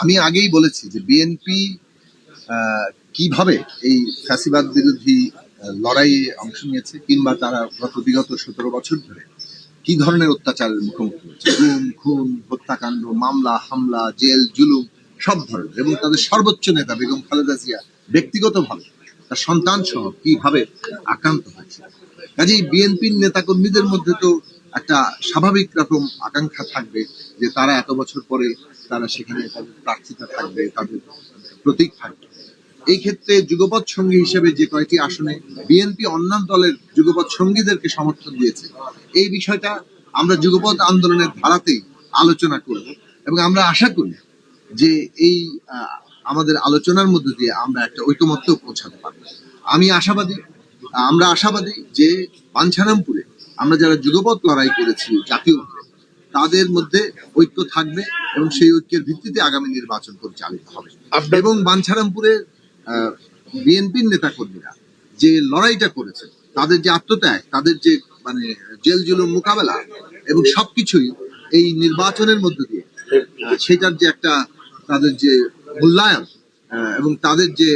আমি আগেই বলেছি যে বিএনপি কীভাবে এই ফ্যাসিবাদ বিরোধী লড়াইয়ে অংশ নিয়েছে কিংবা তারা গত বিগত সতেরো বছর ধরে কি ধরনের অত্যাচারের মুখোমুখি হচ্ছে? গুম, খুন, হত্যাকাণ্ড, মামলা, হামলা, জেল, জুলুম, সব ধরনের। এবং তাদের সর্বোচ্চ নেতা বেগম খালেদা জিয়া ব্যক্তিগতভাবে তার সন্তান সহ কীভাবে আক্রান্ত হয়েছে? কাজেই বিএনপির নেতাকর্মীদের মধ্যে তো একটা স্বাভাবিক রকম আকাঙ্ক্ষা থাকবে যে তারা এত বছর পরে তারা সেখানে তাদের প্রার্থিতা থাকবে, তাদের প্রতীক থাকবে। এই ক্ষেত্রে যুগপৎ সঙ্গী হিসেবে যে কয়েকটি আসনে বিএনপি অন্যান্য দলের যুগপৎ সঙ্গীদেরকে সমর্থন দিয়েছে, এই বিষয়টা আমরা যুগপৎ আন্দোলনের ধারাতেই আলোচনা করব এবং আমরা আশা করি যে এই আমাদের আলোচনার মধ্যে দিয়ে আমরা একটা ঐকমত্য পৌঁছাতে পারব। আমি আশাবাদী, আমরা আশাবাদী যে পাঞ্ছারামপুরে আমরা যারা যুগপৎ লড়াই করেছি জাতীয় তাদের মধ্যে ঐক্য থাকবে এবং সেই ঐক্যের ভিত্তিতে আগামী নির্বাচন পরিচালিত হবে। এবং বাঞ্ছারামপুরে বিএনপির নেতা কর্মীরা যে লড়াইটা করেছে তাদের যে আত্মত্যাগ তাদের যে মানে জেল জুলুম মোকাবেলা এবং সবকিছুই এই নির্বাচনের মধ্য দিয়ে সেটার যে একটা তাদের যে মূল্যায়ন এবং তাদের যে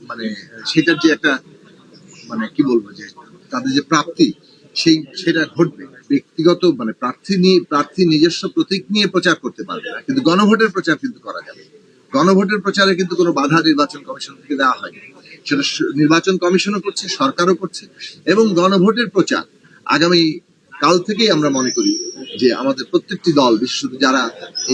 মানে সেটার যে একটা মানে কি বলব যে তাদের যে প্রাপ্তি সেই, সেটা ঘটবে। ব্যক্তিগত মানে প্রার্থী নিয়ে, প্রার্থী নিজস্ব প্রতীক নিয়ে প্রচার করতে পারবে না। কিন্তু গণভোটের প্রচার কিন্তু করা যাবে গণভোটের প্রচারে কিন্তু কোনো বাধা নির্বাচন কমিশন থেকে দেওয়া হয়নি। সেটা নির্বাচন কমিশনও করছে, সরকারও করছে, এবং গণভোটের প্রচার আগামী কাল থেকেই আমরা মনে করি যে আমাদের প্রত্যেকটি দল, বিশেষত যারা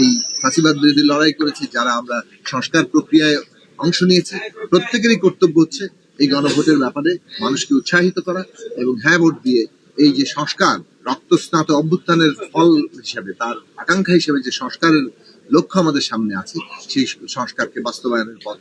এই ফাঁসিবাদ বিরোধী লড়াই করেছে, যারা আমরা সংস্কার প্রক্রিয়ায় অংশ নিয়েছি, প্রত্যেকেরই কর্তব্য হচ্ছে এই গণভোটের ব্যাপারে মানুষকে উৎসাহিত করা এবং হ্যাঁ ভোট দিয়ে এই যে সংস্কার, রক্তস্নাত অভ্যুত্থানের ফল হিসাবে, তার আকাঙ্ক্ষা হিসাবে যে সংস্কারের লক্ষ্য আমাদের সামনে আছে, সেই সংস্কারকে বাস্তবায়নের পথ।